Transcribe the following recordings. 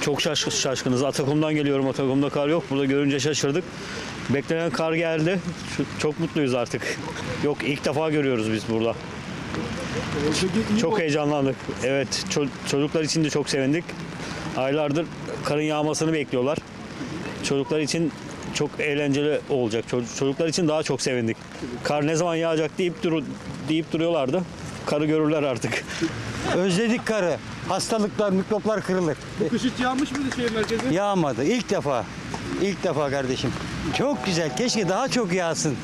Çok şaş şaşkınız. Atakum'dan geliyorum. Atakum'da kar yok. Burada görünce şaşırdık. Beklenen kar geldi. Çok mutluyuz artık. Yok ilk defa görüyoruz biz burada. Çok heyecanlandık. Evet ço- çocuklar için de çok sevindik. Aylardır karın yağmasını bekliyorlar. Çocuklar için çok eğlenceli olacak. Ço- Çocuklar için daha çok sevindik. Kar ne zaman yağacak deyip duru- deyip duruyorlardı. Karı görürler artık. Özledik karı. Hastalıklar, mikroplar kırılır. Kış hiç yağmış mıydı şehir merkezi? Yağmadı. İlk defa. İlk defa kardeşim. Çok güzel. Keşke daha çok yağsın.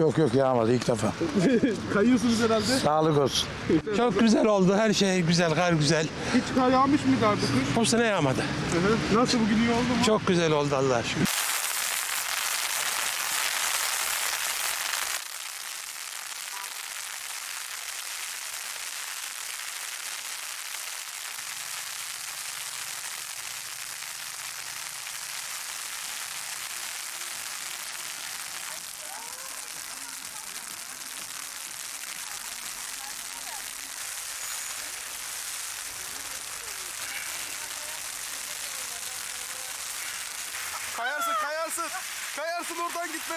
Yok yok yağmadı ilk defa. Kayıyorsunuz herhalde. Sağlık olsun. Çok güzel oldu. Her şey güzel, kar güzel. Hiç kar yağmış mıydı abi bu kış? Bu sene yağmadı. Hı hı. Nasıl bugün iyi oldu mu? Çok güzel oldu Allah'a şükür. Kayarsın kayarsın. Kayarsın oradan gitme.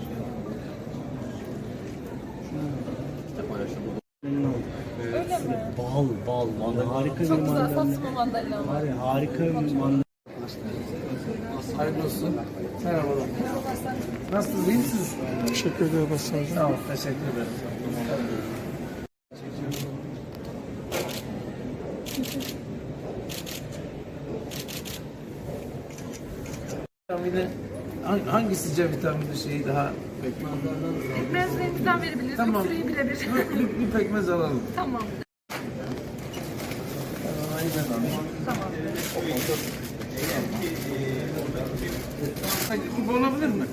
Bal, bal, mandalina. Harika bir Çok güzel mandalina. tatlım o mandalina. Var ya, harika bir mandalina. Hayırlı olsun. Merhabalar. Nasılsınız? iyi misiniz? Teşekkür ederim Hasan Sağ ol. Teşekkür ederim. Vitamini hang- hangisi C vitamini şeyi daha Pekmez renginden verebiliriz. Tamam. Öksürüğü birebir. bir, bir pekmez alalım. tamam. Aynen alayım. Tamam. Sanki bu olabilir mi?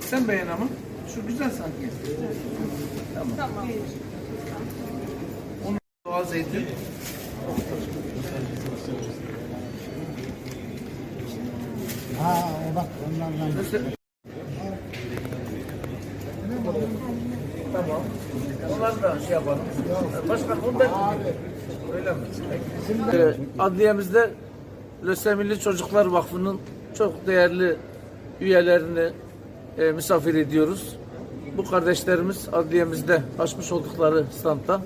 Sen beğen ama. Şu güzel sanki. Tamam. Tamam. Doğal zeytin. Ha bak onlardan. Şey yapalım. Başkan ben Öyle mi? Ee, adliyemizde Lösemili Çocuklar Vakfı'nın çok değerli üyelerini e, misafir ediyoruz. Bu kardeşlerimiz adliyemizde açmış oldukları standta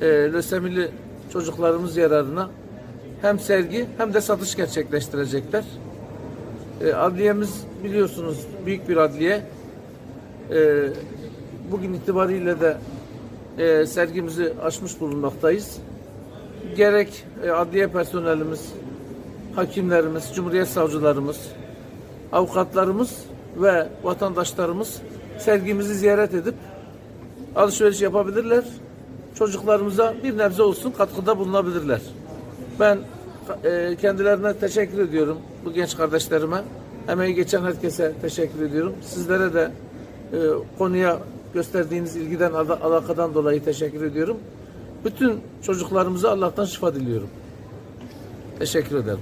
e, lösemili çocuklarımız yararına hem sergi hem de satış gerçekleştirecekler. E, adliyemiz biliyorsunuz büyük bir adliye. E, bugün itibariyle de e, sergimizi açmış bulunmaktayız. Gerek e, adliye personelimiz, hakimlerimiz, cumhuriyet savcılarımız, avukatlarımız ve vatandaşlarımız sergimizi ziyaret edip alışveriş yapabilirler. Çocuklarımıza bir nebze olsun katkıda bulunabilirler. Ben e, kendilerine teşekkür ediyorum bu genç kardeşlerime. Emeği geçen herkese teşekkür ediyorum. Sizlere de e, konuya gösterdiğiniz ilgiden, ala- alakadan dolayı teşekkür ediyorum. Bütün çocuklarımıza Allah'tan şifa diliyorum. Teşekkür ederim.